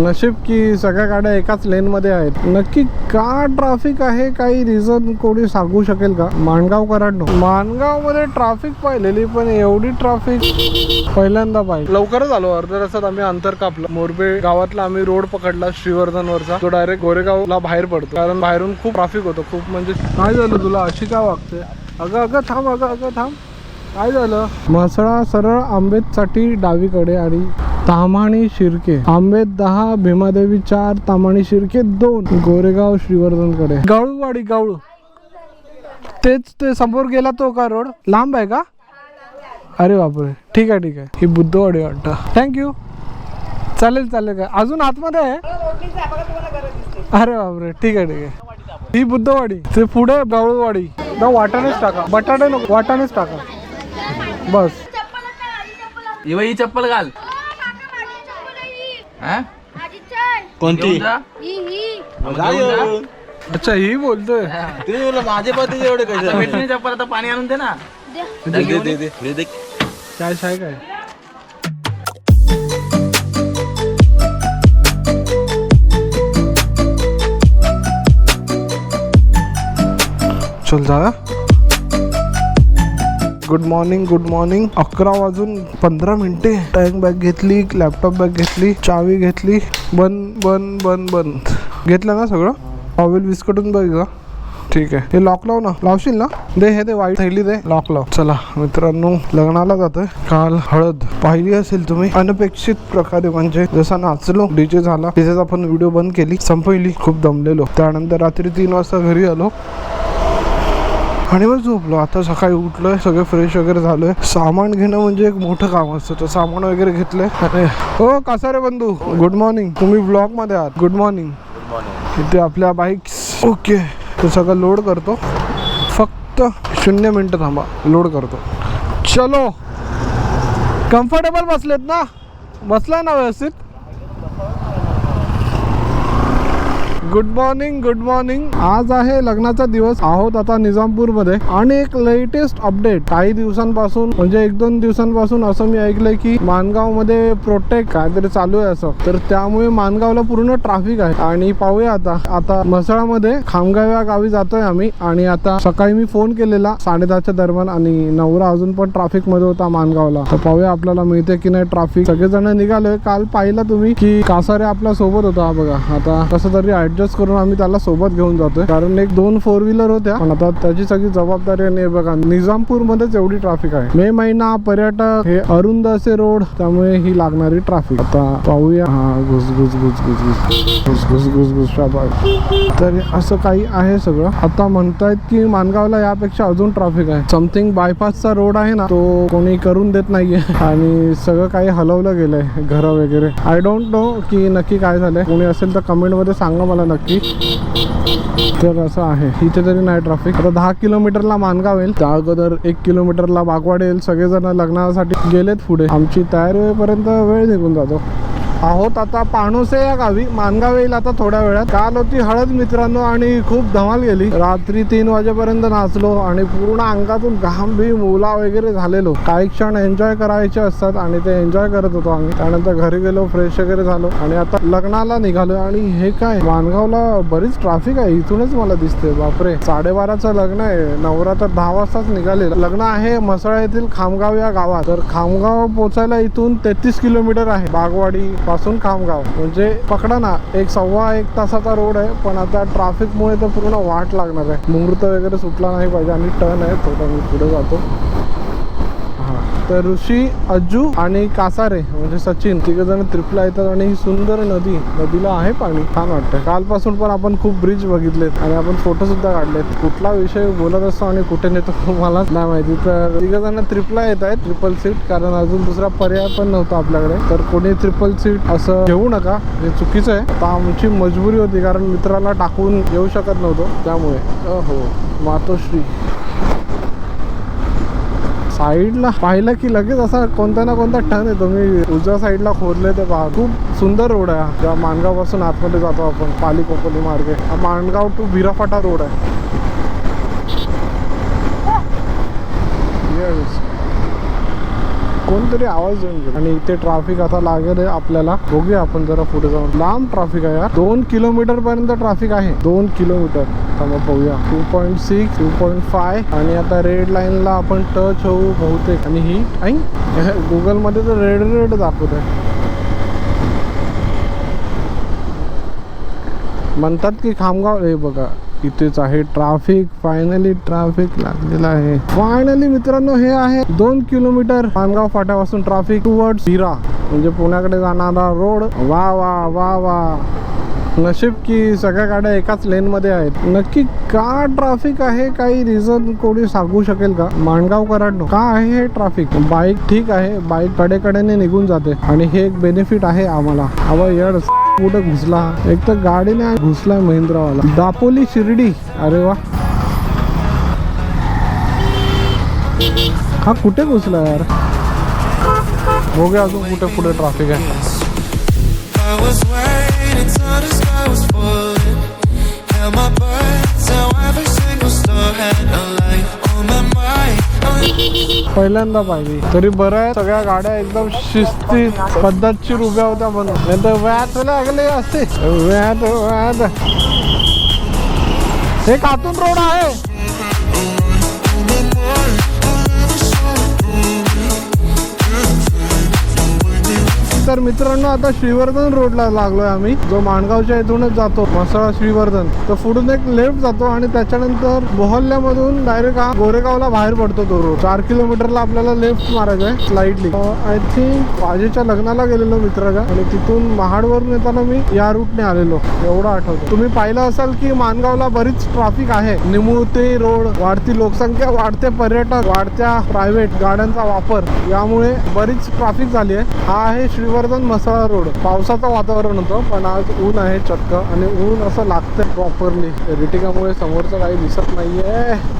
नशीब की सगळ्या गाड्या एकाच लेन मध्ये आहेत. नक्की का ट्रॅफिक आहे काही रिझन कोणी सांगू शकेल का? माणगाव कराड माणगावमध्ये ट्रॅफिक पाहिलेली पण एवढी ट्रॅफिक पहिल्यांदा पाहिजे लवकरच आलो. अर्ध्या तासात आम्ही अंतर कापलं. मोरबे गावातला आम्ही रोड पकडला श्रीवर्धन वरचा तो डायरेक्ट गोरेगावला बाहेर पडतो. कारण बाहेरून खूप ट्रॅफिक होतं. खूप म्हणजे काय झालं तुला? अशी का वागते? अगं अगं थांब अगं अगं थांब. काय झालं? म्हसळा सरळ आंबेतसाठी डावीकडे आणि तामाणी शिर्के. आंबेत दहा भीमादेवी चार तामाणी शिर्के दोन. गोरेगाव श्रीवर्धनकडे. गावळूवाडी गावळू तेच ते समोर गेला तो का रोड? लांब आहे का? अरे बापरे. ठीक आहे ठीक आहे. ही बुद्धवाडी वाटतं. थँक्यू चालेल चालेल काय अजून आतमध्ये आहे? अरे बापरे. ठीक आहे ठीक आहे. ही बुद्धवाडी. ते पुढे गाळूवाडी. वाटाणेच टाका. बटाटे नको. वाटाणेच टाका. बस. ही चप्पल घाल. हा? कोणती? घेऊन जा. ही ही. मग घेऊन जा. अच्छा ही बोलतोय. तुम्ही बोला माझे पती एवढे आता कसे भेटली चप्पल आता पाणी आणून दे ना. दे. दे दे दे दे दे काय आहे काय? चल जा. गुड मॉर्निंग गुड मॉर्निंग अकरा वाजून पंधरा मिनिटे. टँक बॅग घेतली लॅपटॉप बॅग घेतली चावी घेतली. बंद बंद बंद बंद. घेतलं ना सगळं? ऑवेल विस्कटून बघ का ठीक आहे. हे लॉक लाव ना. लावशील ना? दे हे दे वाईट थैली दे. लॉक लाव. चला मित्रांनो लग्नाला जातोय. काल हळद पाहिली असेल तुम्ही? अनपेक्षित प्रकारे म्हणजे जसा नाचलो डीजे झाला तिथेच आपण व्हिडिओ बंद केली संपवली खूप दमलेलो. त्यानंतर रात्री तीन वाजता घरी आलो. आणि मग झोपलो. आता सकाळी उठलोय सगळे फ्रेश वगैरे झालोय. सामान घेणं म्हणजे एक मोठं काम असतं. तर सामान वगैरे घेतलंय. अरे हो कसा रे बंधू? गुड मॉर्निंग तुम्ही ब्लॉगमध्ये आहात. गुड मॉर्निंग इथे आपल्या बाईक्स ओके ते सगळं लोड करतो. फक्त शून्य मिनटं थांबा. लोड करतो. चलो. कम्फर्टेबल बसलेत ना? बसलाय ना व्यवस्थित? गुड मॉर्निंग गुड मॉर्निंग आज आहे लग्नाचा दिवस. आहोत आता निजामपूरमध्ये आणि एक लेटेस्ट अपडेट काही दिवसांपासून म्हणजे एक दोन दिवसांपासून असं मी ऐकलंय की मानगावमध्ये प्रोटेक्ट काहीतरी चालू आहे असं. तर त्यामुळे मानगावला पूर्ण ट्राफिक आहे. आणि पाहूया आता. आता म्हसळामध्ये खामगाव या गावी जातोय आम्ही. आणि आता सकाळी मी फोन केलेला साडेदहाच्या दरम्यान आणि नवरा अजून पण ट्राफिकमध्ये होता मानगावला तर पाहूया आपल्याला मिळते की नाही ट्राफिक सगळेजण निघालोय काल पाहिलं तुम्ही की कासारे आपल्यासोबत होता. हा बघा. आता कसं तरी ऍडजस्ट करून आम्ही त्याला सोबत घेऊन जातोय. कारण एक दोन फोर व्हीलर होत्या पण आता त्याची सगळी जबाबदारी आणि बघा निजामपूर मध्येच एवढी ट्रॅफिक आहे. मे महिना पर्यटक हे अरुंद असे रोड त्यामुळे ही लागणारी ट्रॅफिक आता पाहूया. हा घुस घुस घुस घुस घुस घुस घुस घुस घुस तर असं काही आहे सगळं. आता म्हणतायत की मानगावला यापेक्षा अजून ट्रॅफिक आहे. समथिंग बायपासचा रोड आहे ना तो कोणी करून देत नाहीये. आणि सगळं काही हलवलं गेलंय घर वगैरे. आय डोंट नो की नक्की काय झालंय. कोणी असेल तर कमेंटमध्ये सांगा मला. नक्की. तर असं आहे. इथे तरी नाही ट्रॅफिक आता दहा किलोमीटरला मानगाव येईल. त्या अगोदर एक किलोमीटरला बागवाड येईल. सगळेजण लग्नासाठी गेलेत पुढे. आमची तयारी होईपर्यंत वेळ निघून जातो. आहोत आता पाणोसे या गावी. मानगाव येईल आता थोड्या वेळात. काल होती हळद मित्रांनो आणि खूप धमाल गेली. रात्री तीन वाजेपर्यंत नाचलो आणि पूर्ण अंगातून घाम बी मुला वगैरे झालेलो. काही क्षण एन्जॉय करायचे असतात आणि ते एन्जॉय करत होतो आम्ही. त्यानंतर घरी गेलो फ्रेश वगैरे झालो आणि आता लग्नाला निघालो आणि हे काय? मानगावला बरीच ट्रॅफिक आहे. इथूनच मला दिसते बापरे. साडेबाराचं लग्न आहे. नवरा तर दहा वाजताच निघाले लग्न आहे मसळा येथील खामगाव या गावात. तर खामगाव पोचायला इथून तेहतीस किलोमीटर आहे. बागवाडी पासून खामगाव. म्हणजे पकडा ना एक सव्वा एक तासाचा रोड आहे पण आता ट्रॅफिकमुळे तर पूर्ण वाट लागणार आहे. मुहूर्त वगैरे सुटला नाही पाहिजे आणि टर्न आहे थोडा मी पुढे जातो. तर ऋषी अज्जू आणि कासारे म्हणजे सचिन तिघ जण ट्रिपला येतात आणि ही सुंदर नदी नदीला आहे पाणी. छान वाटतं कालपासून पण आपण खूप ब्रिज बघितलेत आणि आपण फोटो सुद्धा काढलेत. कुठला विषय बोलत असतो आणि कुठे नेतो मलाच नाही माहिती. तर तिघ जण ट्रिपला येत आहेत ट्रिपल सीट कारण अजून दुसरा पर्याय पण नव्हता आपल्याकडे. तर कोणी ट्रिपल सीट असं घेऊ नका हे चुकीचं आहे. आता आमची मजबुरी होती कारण मित्राला टाकून येऊ शकत नव्हतो. त्यामुळे. हो. हो. मातोश्री. साईडला पाहिलं की लगेच असा कोणता ना कोणता टर्न येतो मी उजव्या साईडला खोदले ते पहा. खूप सुंदर रोड आहे ज्या माणगावपासून आतमध्ये जातो आपण पाली कोपोली मार्गे. हा माणगाव टू बिराफाटा रोड आहे. कोणतरी आवाज देऊन गेला. आणि इथे ट्रॅफिक आता लागेल आहे आपल्याला. बघूया आपण जरा पुढे जाऊन. लांब ट्रॅफिक आहे दोन किलोमीटर पर्यंत ट्रॅफिक आहे. दोन किलोमीटर आता मग पाहूया. Two point six two point five आणि आता रेड लाईनला आपण टच होऊ बहुतेक. आणि ही आई गुगलमध्ये तर रेड रेड दाखवत आहे. म्हणतात की खामगाव हे बघा इथेच आहे. ट्राफिक फायनली ट्राफिक लागलेलं आहे. फायनली मित्रांनो हे आहे दोन किलोमीटर खामगाव फाट्यापासून ट्राफिक टुवर्ड हिरा म्हणजे पुण्याकडे जाणारा रोड वा वा वा वा. नशीब की सगळ्या गाड्या एकाच लेनमध्ये आहेत. नक्की का ट्रॅफिक आहे काही रिझन कोणी सांगू शकेल का? माणगाव कराड का आहे हे ट्रॅफिक बाईक ठीक आहे बाईक कडेकडेने निघून जाते. आणि हे एक बेनिफिट आहे आम्हाला. अवं येड कुठं घुसला एक तर गाडीने घुसलाय महिंद्रावाला. दापोली शिर्डी. अरे वा. हा कुठे घुसला यार? बघूया अजून कुठे पुढे ट्रॅफिक आहे. I पहिल्यांदा पाहिजे तरी बरं आहे सगळ्या गाड्या एकदम शिस्ती पद्धतशीर रुपया होत्या पण नाही व्यात लागले असते व्याज व्याज. हे कातून रोड आहे. तर मित्रांनो आता श्रीवर्धन रोडला लागलोय आम्ही. जो माणगावच्या इथूनच जातो मसाळा श्रीवर्धन. तर पुढून एक लेफ्ट जातो आणि त्याच्यानंतर मोहल्ल्यामधून डायरेक्ट हा गोरेगावला बाहेर पडतो तो रोड. चार किलोमीटरला आपल्याला लेफ्ट मारायचं आहे स्लाइटली आय थिंक वाजेच्या लग्नाला गेलेलो मित्राच्या. आणि तिथून महाडवरून येताना मी या रूटने आलेलो. एवढं आठवतो. तुम्ही पाहिलं असाल की माणगावला बरीच ट्रॅफिक आहे. निमुळते रोड वाढती लोकसंख्या वाढते पर्यटक वाढत्या प्रायव्हेट गाड्यांचा वापर. यामुळे बरीच ट्रॅफिक झाली आहे. हा आहे श्रीवर्धन मसाळा रोड. पावसाचं वातावरण होतं पण आज ऊन आहे चक्क आणि ऊन असं लागतंय प्रॉपरली रिटिकामुळे समोरचं काही दिसत नाहीये.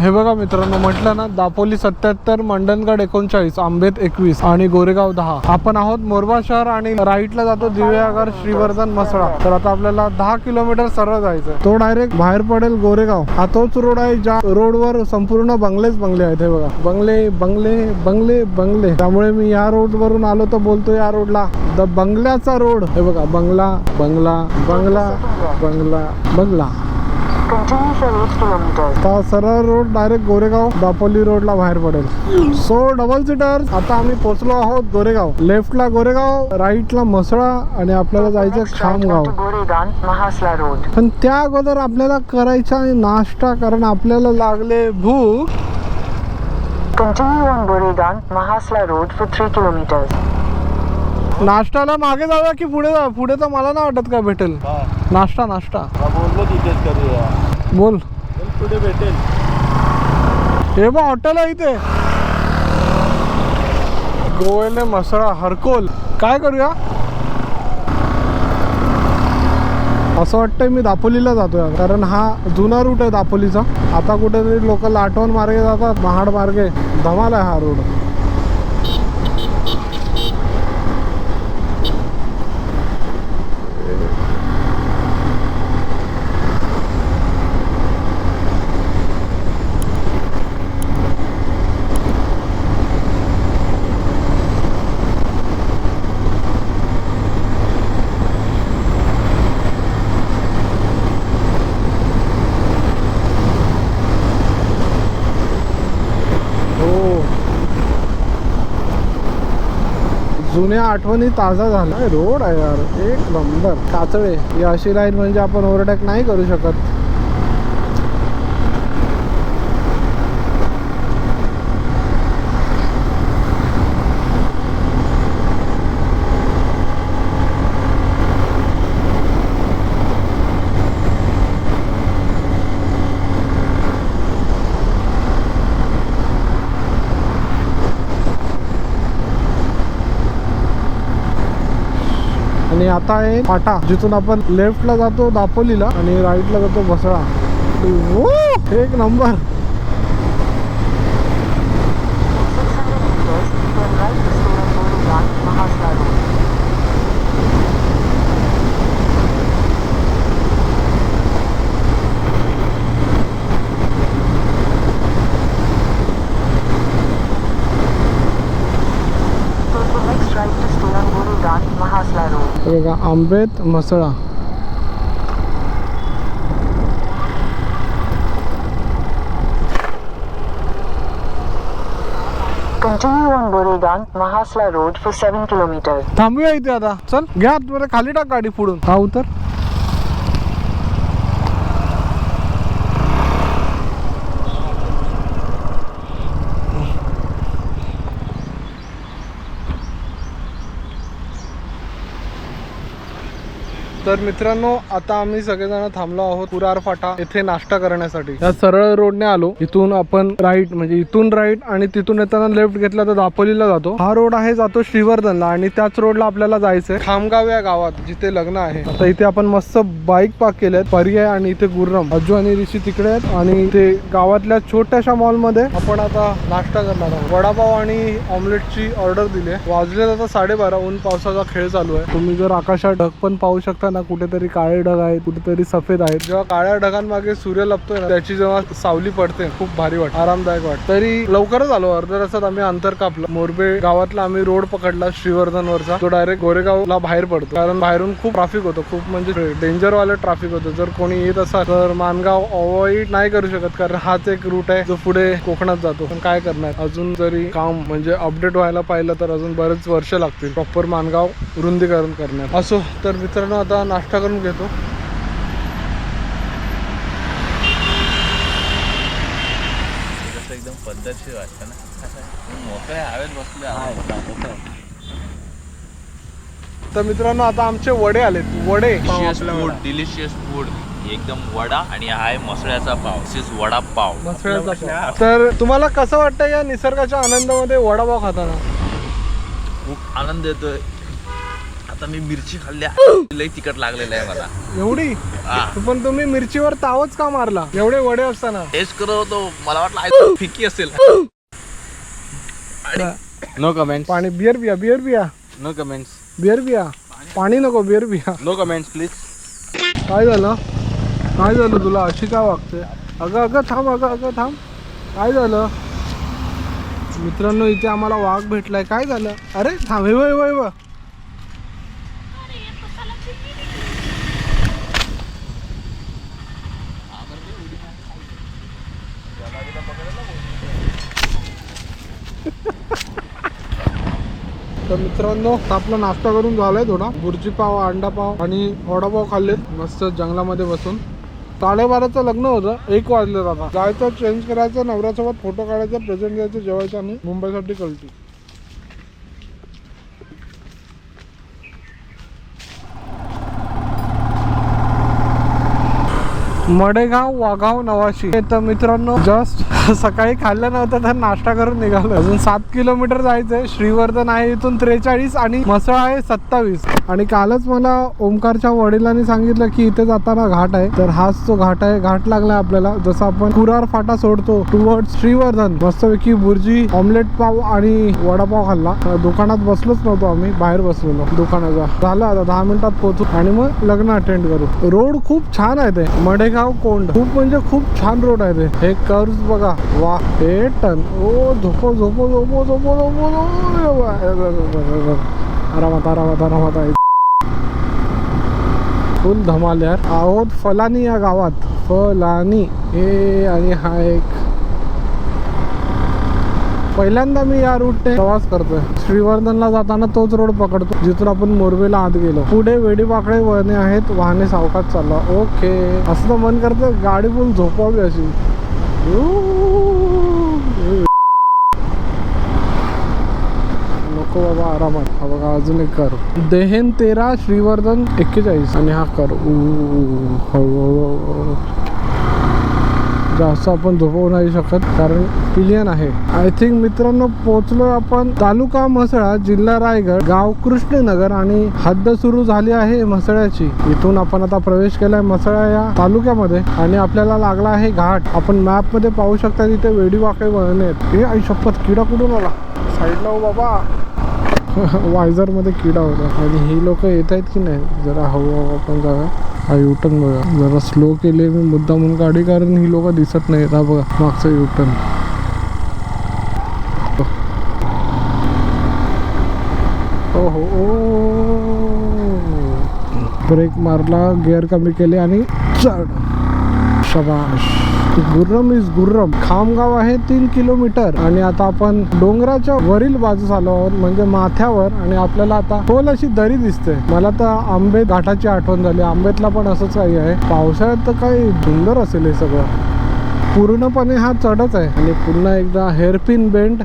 हे बघा मित्रांनो म्हटलं ना दापोली सत्याहत्तर मंडणगड एकोणचाळीस आंबेत एकवीस आणि गोरेगाव दहा. आपण आहोत मोरबा शहर आणि राईटला जातो दिव्यागर श्रीवर्धन मसळा तर आता आपल्याला दहा किलोमीटर सरळ जायचं तो डायरेक्ट बाहेर पडेल गोरेगाव. हा तोच रोड आहे ज्या रोडवर संपूर्ण बंगलेच बंगले आहेत हे बघा. बंगले बंगले बंगले बंगले. त्यामुळे मी या रोड वरून आलो तर बोलतो या रोडला द बंगल्याचा रोड हे बघा बंगला बंगला बंगला बंगला बंगला. आता सरळ रोड डायरेक्ट गोरेगाव दापोली रोडला बाहेर पडेल. सो डबल सीटर आता आम्ही पोहोचलो आहोत गोरेगाव. लेफ्टला गोरेगाव राईटला मसळा आणि आपल्याला जायचं खामगाव. onto पण त्या अगोदर आपल्याला करायचा नाश्ता कारण आपल्याला लागले भूक. Continue on Goregaon, Mahasla Road for 3 kilometers. नाश्ताला मागे जाऊया की पुढे जाऊया पुढे तर मला नाही वाटत काय भेटेल. नाश्ता नाश्ता. बोललो तिथेच करूया. बोल. कुठे भेटेल. हे बघ हॉटेल आहे इथे. गोवेले मसळा हरकोल. काय करूया? असं वाटतंय मी दापोलीला जातोय कारण हा जुना रूट आहे दापोलीचा. आता कुठेतरी लोकल आठवण मार्गे जातात महाड मार्गे. धमाल आहे हा रोड हो जुन्या आठवणी ताजा झाला रोड आहे यार एक नंबर काचळे ही अशी लाईन म्हणजे आपण ओव्हरटेक नाही करू शकत आणि आता आहे फाटा जिथून आपण लेफ्टला जातो दापोलीला आणि राईटला जातो बसळा. एक number 600 meters, turn right to stay on Goregaon, Mahasla Road. रहेगा आमबेद मसड़ा Mahasla road for seven kilometre थांबूया इथे आता. चल घ्या तुम्हाला खाली टाक गाडी पुढून. हा उतर. तर मित्रांनो आता आम्ही सगळेजण थांबलो आहोत कुरार फाटा येथे नाश्ता करण्यासाठी. या सरळ रोडने आलो. इथून आपण राईट म्हणजे इथून राईट आणि तिथून येताना लेफ्ट घेतला तर दापोलीला जातो. हा रोड आहे जातो श्रीवर्धनला आणि त्याच रोडला आपल्याला जायचंय खामगाव या गावात जिथे लग्न आहे. आता इथे आपण मस्त बाईक पार्क केले आहेत पर्याय आणि इथे गुर्रम अज्जू आणि ऋषी तिकडे आहेत आणि इथे गावातल्या छोट्याशा मॉलमध्ये आपण आता नाश्ता करणार आहोत. वडापाव आणि ऑमलेटची ऑर्डर दिली आहे. वाजले आता साडेबारा. ऊन पावसाचा खेळ चालू आहे. तुम्ही जर आकाशात ढग पण पाहू शकता ना कुठेतरी काळे ढग आहेत कुठेतरी सफेद आहेत. जेव्हा काळ्या ढगांमागे सूर्य लपतोय ना त्याची जेव्हा सावली पडते खूप भारी वाटत आरामदायक वाटत. तरी लवकरच आलो अर्ध्या तासात आम्ही अंतर कापलं. मोरबे गावातला आम्ही रोड पकडला श्रीवर्धन वरचा तो डायरेक्ट गोरेगावला बाहेर पडतो. कारण बाहेरून खूप ट्राफिक होतं खूप म्हणजे डेंजर वालं ट्राफिक होतं. जर कोणी येत असाल तर मानगाव अवॉइड नाही करू शकत कारण हाच एक रूट आहे जो पुढे कोकणात जातो. पण काय करणार? अजून जरी काम म्हणजे अपडेट व्हायला पाहिलं तर अजून बरेच वर्ष लागतील. प्रॉपर मानगाव रुंदीकरण करण्यात. असो तर मित्रांनो आता नाश्ता करून घेतो. एकदम पद्धतशीर वाटतं ना. मोकळ्या हवेत बसले तर मित्रांनो आता आमचे वडे आलेत. वडे. फूड डिलिशियस फूड एकदम वडा आणि हा आहे मसळ्याचा पाव. दिस वडा पाव. मसळ्याचा पाव. तर तुम्हाला कसं वाटतं या निसर्गाच्या आनंदामध्ये वडापाव खाताना? खूप आनंद येतोय. आता मी मिरची खाल्ली आहे. लई तिखट लागलेलं आहे मला. एवढी? हा. पण तुम्ही मिरचीवर तावच का मारला? एवढे वडे असताना. टेस्ट करत होतो. मला वाटलं आई फिकी असेल. नो कमेंट्स पाणी बियर बिया बियर बिया नो कमेंट्स बियर बिया पाणी नको बियर बिया नो कमेंट्स प्लीज काय झालं? काय झालं तुला? अशी काय वागते अगं अगं थांब अगं अगं थांब. काय झालं? मित्रांनो इथे आम्हाला वाघ भेटलाय. काय झालं? अरे थांब हे वय वय व तर मित्रांनो आपला नाश्ता करून झालाय थोडा. बुर्जी पाव अंडा पाव आणि वडापाव खाल्ले. मस्त जंगलामध्ये बसून. साडेबाराचं लग्न होतं. एक वाजले दादा. जायचं चेंज करायचं नवऱ्यासोबत फोटो काढायचा प्रेझेंट द्यायचं जेवायचं आणि मुंबईसाठी कळती. मडेगाव वाघाव नवाशी. तर मित्रांनो जस्ट सकाळी खाल्लं नव्हतं तर नाश्ता करून निघालो. अजून सात किलोमीटर जायचंय. श्रीवर्धन आहे इथून त्रेचाळीस आणि मसळ आहे सत्तावीस. आणि कालच मला ओमकारच्या वडिलांनी सांगितलं की इथे जाताना घाट आहे. तर हाच तो घाट आहे घाट लागलाय आपल्याला. जसं आपण कुरार फाटा सोडतो टुवर्ड श्रीवर्धन. मस्तपैकी बुर्जी ऑमलेट पाव आणि वडापाव खाल्ला. दुकानात बसलोच नव्हतो आम्ही बाहेर बसलेलो दुकानाचा झालं आता दहा मिनिटात पोहोचू. आणि मग लग्न अटेंड करू. रोड खूप छान आहे ते. मडेगाव कोंड खूप म्हणजे खूप छान रोड आहे ते हे कर्ज बघा. वा हे टन. ओ झोपो झोपो झोपो झोपो झोपो झोपो. आरामात आरामात आरामात आहे. फुल धमाल यार. आहोत फलानी या गावात. फलानी. हे आणि हा एक. पहिल्यांदा मी या रूटने प्रवास करतोय. श्रीवर्धनला जाताना तोच रोड पकडतो जिथून आपण मोरबेला आत गेलो. पुढे वेडीपाकडे वळणे आहेत वाहने सावकाश चालला ओके असं तर मन करतं गाडी फुल झोपावी अशी. नको बाबा आरामात. हा बघा अजून एक कर. देहेन तेरा श्रीवर्धन एक्केचाळीस. आणि हा कर. ऊ, हळूहळू. जास्त आपण झोपवू नाही शकत कारण पिलियन आहे. आय थिंक मित्रांनो पोहोचलोय आपण तालुका म्हसळा जिल्हा रायगड गाव कृष्णनगर आणि हद्द सुरू झाली आहे म्हसळ्याची. इथून आपण आता प्रवेश केलाय म्हसळा या तालुक्यामध्ये आणि आपल्याला लागला आहे घाट. आपण मॅपमध्ये पाहू शकता तिथे वेडीवाकडे वळण आहेत. हे आई शपथ किडा कुठून आला? साईडला हो बाबा. वायझरमध्ये किडा होता. आणि ही लोक येत आहेत की नाही? जरा हळूहळू आपण जाऊया. हा युटर्न बघा. जरा स्लो केले मी मुद्दा म्हणून गाडी कारण ही लोक दिसत नाहीत. हा बघा मागचं युटर्न हो हो ओ. ब्रेक मारला गिअर कमी केले आणि चढ. शबाश. गुर्रम इज गुर्रम. खामगाव आहे तीन किलोमीटर. आणि आता आपण डोंगराच्या वरील बाजूस आलो आहोत म्हणजे माथ्यावर. आणि आपल्याला आता खोल अशी दरी दिसते. मला तर आंबे घाटाची आठवण झाली. आंबेतला पण असंच काही आहे. पावसाळ्यात तर काही सुंदर असेल हे सगळं. पूर्णपणे हा चढच आहे. आणि पुन्हा एकदा हेअरपिन बेंड.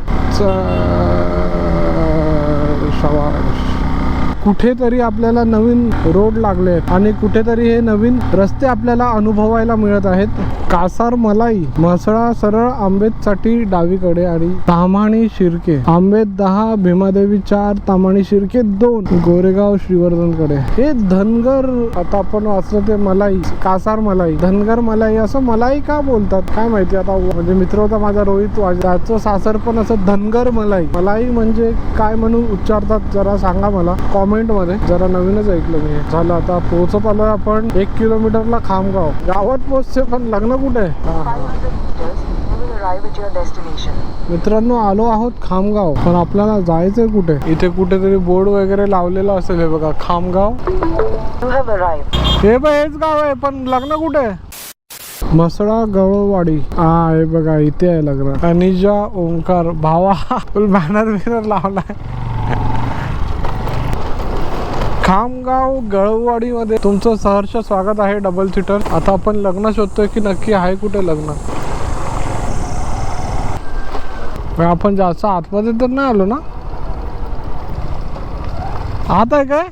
कुठेतरी आपल्याला नवीन रोड लागले आहेत आणि कुठेतरी हे नवीन रस्ते आपल्याला अनुभवायला मिळत आहेत. कासार मलाई म्हसळा सरळ आंबेतसाठी डावीकडे आणि तामाणी शिर्के. आंबेत दहा भीमादेवी चार तामाणी शिर्के दोन गोरेगाव श्रीवर्धनकडे. हे धनगर आता आपण वाचलं ते मलाई कासार मलाई. धनगर मलाई असं मलाई का बोलतात? काय माहिती आता? म्हणजे मित्र होता माझा रोहित वाज- त्याचं सासर पण असं धनगर मलाई. मलाई म्हणजे काय म्हणून उच्चारतात? जरा सांगा मला. कॉमेंट मध्ये जरा नवीनच ऐकलं मी. झालं आता पोहोचत आलोय आपण एक किलोमीटरला खामगाव गावात पोहोचते पण लग्न कुठे आहे? 500 meters, you will arrive at your destination. मित्रांनो आलो आहोत खामगाव पण आपल्याला जायचंय कुठे इथे कुठेतरी बोर्ड वगैरे लावलेलं असेल हे बघा खामगाव. हे बघ हेच गाव आहे पण लग्न कुठे आहे म्हसळा गवळवाडी हा हे बघा इथे आहे लग्न अनिजा ओंकार भावा बॅनर बिनर लावलाय खामगाव गळवाडी मध्ये तुमचं सहर्ष स्वागत आहे डबल सीटर आता आपण लग्न शोधतोय की नक्की आहे कुठे लग्न? आपण जास्त आतमध्ये तर नाही आलो ना? आत आहे काय?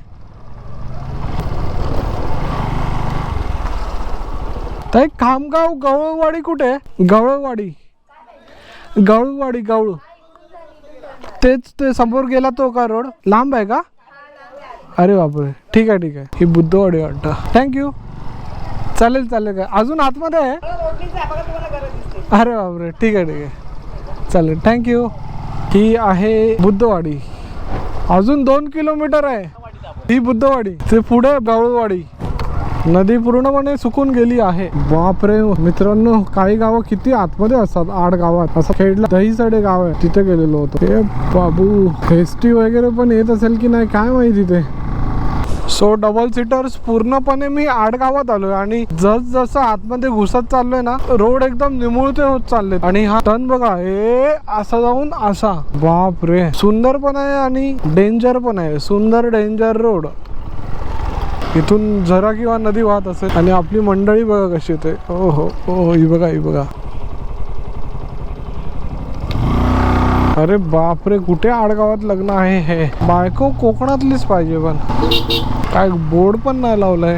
ताई खामगाव गवळवाडी कुठे? आहे? गवळवाडी. गवळवाडी गवळ. तेच ते समोर गेला तो का रोड? लांब आहे का? अरे बापरे. ठीक आहे ठीक आहे. ही बुद्धवाडी वाटतं. थँक्यू चालेल चालेल. काय अजून आतमध्ये आहे? अरे बापरे. ठीक आहे ठीक आहे. चालेल. थँक्यू ही आहे बुद्धवाडी. अजून दोन किलोमीटर आहे. ही बुद्धवाडी. ते पुढे गवळवाडी नदी पूर्णपणे सुकून गेली आहे. बापरे हो. मित्रांनो काही गावं किती आतमध्ये असतात? आठ गावात असं खेडला दहीसडे गाव आहे. तिथे गेलेलो होतो. हे बाबू फेस्टी वगैरे पण येत असेल की नाही? काय माहिती ते? सो डबल सीटर्स पूर्णपणे मी आड गावात आलोय आणि जस जसं आतमध्ये घुसत चाललोय ना रोड एकदम निमुळते होत चालले आणि हा टर्न बघा हे असा जाऊन असा. बाप रे सुंदर पण आहे आणि डेंजर पण आहे. सुंदर डेंजर रोड इथून झरा किंवा नदी वाहत असेल आणि आपली मंडळी बघा कशी येते हो हो हो ही बघा ही बघा. अरे बापरे कुठे आडगावात लग्न आहे हे? बायको कोकणातलीच पाहिजे पण. काय बोर्ड पण नाही लावलाय.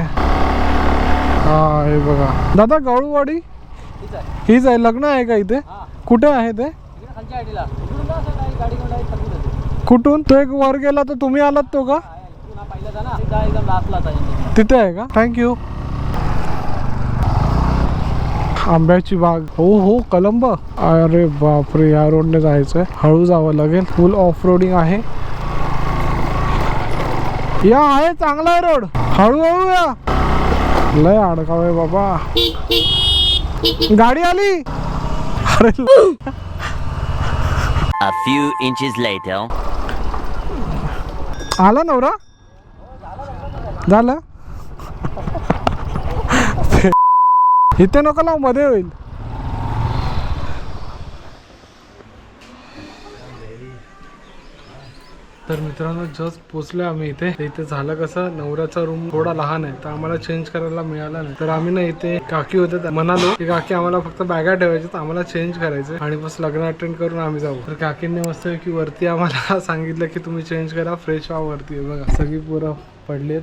हा हे बघा. दादा गवळवाडी? हीच आहे लग्न आहे का इथे? कुठे आहे ते? कुठून? तो एक वर गेला तर तुम्ही आलात तो का? तिथे आहे का? थँक्यू आंब्याची बाग. हो हो कलंब. अरे बापरे या रोडने जायचंय. हळू जावं लागेल. फुल ऑफ रोडिंग आहे. या आहे चांगला रोड हळूहळू या. लय अडकाव आहे बाबा. गाडी आली. अरे A few inches later. आला नवरा? झालं? इथे नको लावमध्ये होईल. तर मित्रांनो जस्ट पोचलो आम्ही इथे. इथे झालं कसं नवऱ्याचा रूम थोडा लहान आहे तर आम्हाला चेंज करायला मिळाला नाही. तर आम्ही ना इथे काकी होते म्हणालो की काकी आम्हाला फक्त बॅगा ठेवायच्या आम्हाला चेंज करायचं आणि बस लग्न अटेंड करून आम्ही जाऊ. तर काकींनी मस्त की वरती आम्हाला सांगितलं की तुम्ही चेंज करा फ्रेश व्हा वरती. बघा सगळी पोरं पडलेत.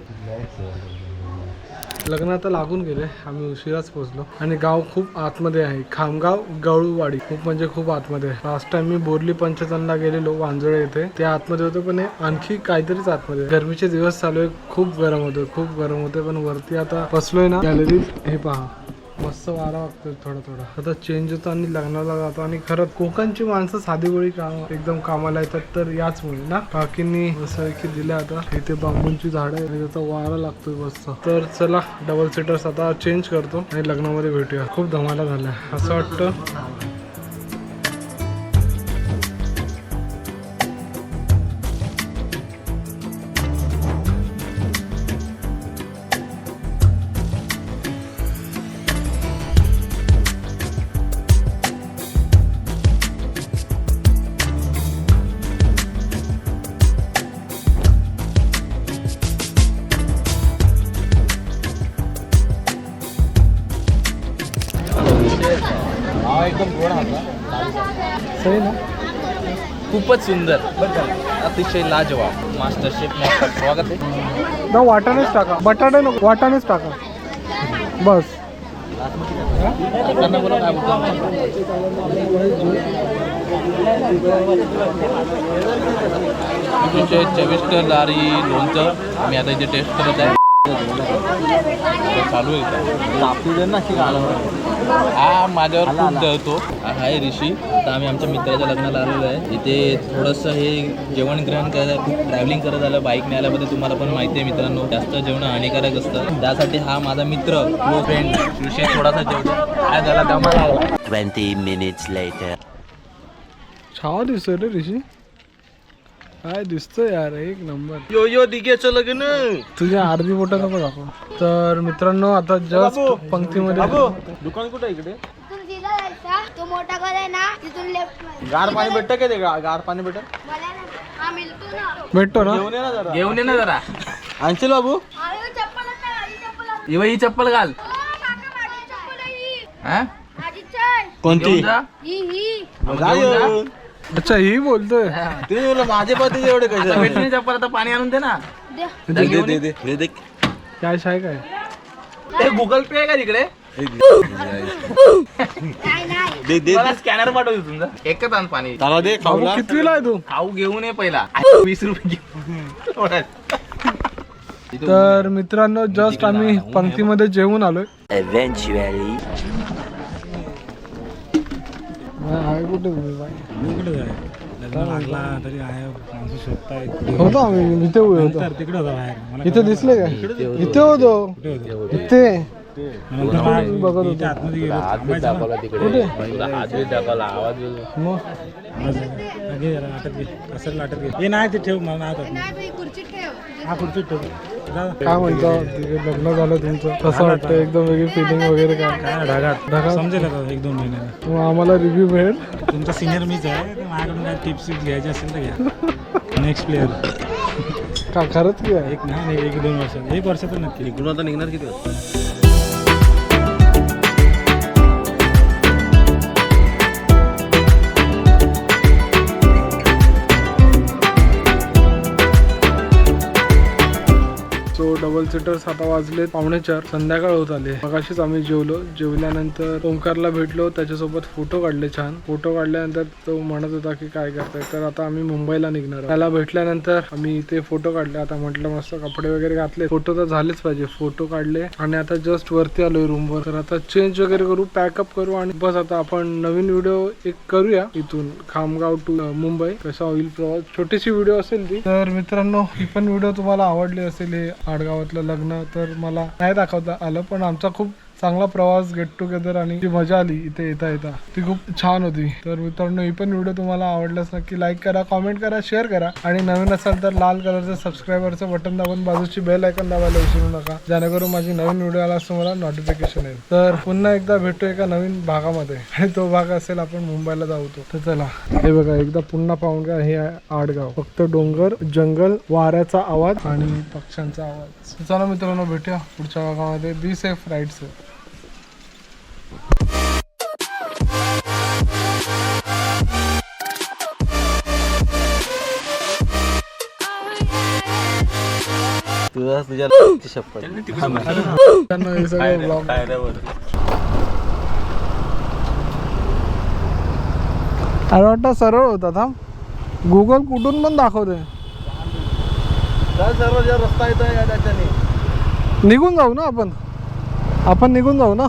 लग्न आता लागून गेले. आम्ही उशिराच पोहोचलो. आणि गाव खूप आतमध्ये आहे. खामगाव गळूवाडी खूप म्हणजे खूप आतमध्ये. आहे लास्ट टाइम मी बोरली पंचतनला गेलेलो वांजळे येथे. ते आतमध्ये होते पण हे आणखी काहीतरीच आतमध्ये. गरमीचे दिवस चालू आहे. खूप गरम होते खूप गरम होते पण वरती आता बसलोय ना. गॅलरी हे पहा. मस्त वारा वागतोय थोडा थोडा. आता चेंज होतो आणि लग्नाला जातो आणि खरंच कोकणची माणसं साधी गोळी काम एकदम कामाला येतात तर याचमुळे ना? काकींनी की दिल्या आता. इथे बांबूंची झाडं आहे आणि त्याचा वारा लागतोय मस्त. तर चला डबल सीटर्स आता चेंज करतो आणि लग्नामध्ये भेटूया. खूप धमाला झाल्या. असं वाटतं. खूपच सुंदर. अतिशय लाजवाब. मास्टर शेफ स्वागत आहे. ना वाटाणेच टाका. बटाटे नको वाटाणेच टाका. बस. त्यांना बोला काय बोलतो? तुमचे चविष्ट लारी लोणचं. आम्ही आता इथे टेस्ट करत आहे. चालू आहे का? कापू दे ना. हा माझ्यावर खूप जळतो हा. आहे ऋषी आता आम्ही आमच्या मित्राच्या लग्नाला आलेलो आहे. इथे थोडंसं हे जेवण ग्रहण करायला खूप ट्रॅव्हलिंग करत आलं बाईकने आल्यामध्ये तुम्हाला पण माहिती आहे मित्रांनो. जास्त जेवण हानिकारक असतं. त्यासाठी हा माझा मित्र क्लोज फ्रेंड ऋषी थोडासा जेवतो. काय झाला दमा लागला 20 minutes later. छान दिसतोय रे ऋषी. काय दिसतोय यार एक नंबर. यो यो दिघेचं लग्न तुझ्या अर्धी बोटा नको दाखव. तर मित्रांनो आता जस्ट पंक्तीमध्ये दुकान कुठे आहे इकडे? तिथून सीधा जायचा. तो मोठा घर आहे ना तिथून लेफ्ट गार पाणी भेटतं का ते? गा- गार पाणी भेटत? मला ना हा मिळतो ना. भेटतो ना? घेऊन ये ना जरा. घेऊन ये ना जरा. आणशील बाबू? अरे माझी चप्पल आहे. इव ही चप्पल घाल. ओ, काका, माझी चप्पल आहे ही. हा? कोणती? घेऊन जा. ही ही. जा घेऊन जा. अच्छा ही बोलतोय. ते बोललो, माझे पती एवढे कसे? नाही चप्पल आता पाणी आणून दे ना. दे. ये. दे दे काय शाय काय? ते गुगल पे आहे का तिकडे? दे. दे मला स्कॅनर पाठवतो तुमचा. एकच आण पाणी. त्याला दे खाऊला कितवीला आहे तू? खाऊ घेऊन ये पहिला. वीस रुपये तर मित्रांनो जस्ट आम्ही पंक्तीमध्ये जेवून आलोय. आहे कुठे? मी कुठे जाय लग्न लागला तरी आहे माणसं शोधताय होतो आम्ही इथे उभे होतो तर तिकडे होता बाहेर मला इथे दिसले काय इथे होतो कुठे होते इथे नंतर बाहेर बघत इथे होतो आतमध्ये गेलो थांबायचं ना. तिकडे दाखवला आवाज मग बस, घे जरा आटत घे असं लाटत घे हे नाही ते ठेव मला नाही बाई, खुर्चीत ठेव हा पुढचं ठेव. काय म्हणतो? तिथे लग्न झालं तुमचं? कसं वाटतं एकदम वेगळी फिलिंग वगैरे काय? काय ढगात ढगात? समजेल आता एक दोन महिन्यात मग आम्हाला रिव्ह्यू मिळेल. तुमचा सिनियर मीच आहे तर माझ्याकडून काय टिप्स घ्यायचे असेल तर घ्या. नेक्स्ट प्लेअर का खरंच की आहे? एक नाही एक दोन वर्षात. एक वर्षात नक्की. इकडून आता निघणार किती वाजता? सो डबल सीटर्स आता वाजले. पावणे चार. संध्याकाळ होत आले मगाशीच आम्ही जेवलो. जेवल्यानंतर ओंकारला भेटलो. त्याच्यासोबत फोटो काढले छान. फोटो काढल्यानंतर तो म्हणत होता की काय करताय? तर आता आम्ही मुंबईला निघणार त्याला भेटल्यानंतर आम्ही इथे फोटो काढले. आता म्हटलं मस्त कपडे वगैरे घातले. फोटो तर झालेच पाहिजे. फोटो काढले. आणि आता जस्ट वरती आलोय रूमवर तर आता चेंज वगैरे करू पॅकअप करू आणि बस आता आपण नवीन व्हिडिओ एक करूया इथून. खामगाव टू मुंबई. कसा होईल प्रवास? छोटीशी व्हिडिओ असेल ती. तर मित्रांनो ही पण व्हिडिओ तुम्हाला आवडली असेल हे आडगावातलं लग्न तर मला नाही दाखवता आलं पण आमचा खूप चांगला प्रवास गेट टुगेदर आणि जी मजा आली इथे येता येता. ती खूप छान होती. तर मित्रांनो ही पण व्हिडिओ तुम्हाला आवडल्यास नक्की लाईक करा कॉमेंट करा शेअर करा. आणि नवीन असाल तर लाल कलरचं सबस्क्रायबरचं बटन दाबून बाजूची बेल आयकन दाबायला विसरू नका. जेणेकरून माझी नवीन व्हिडिओ आला तुम्हाला नोटिफिकेशन येईल. तर पुन्हा एकदा भेटू एका नवीन भागामध्ये. आणि तो भाग असेल आपण मुंबईला जाऊतो. तर चला हे बघा एकदा पुन्हा पाहून घ्या हे आडगाव. फक्त डोंगर जंगल वाऱ्याचा आवाज आणि पक्ष्यांचा आवाज. चला मित्रांनो भेटूया पुढच्या भागामध्ये. बी सेफ राईट सेफ तुझा तुझ्या शपथ. हे. अरे वाटतं सरळ होता थांब. गुगल कुठून पण दाखवते सर्व रस्ता त्याच्याने? निघून जाऊ ना आपण. आपण निघून जाऊ ना.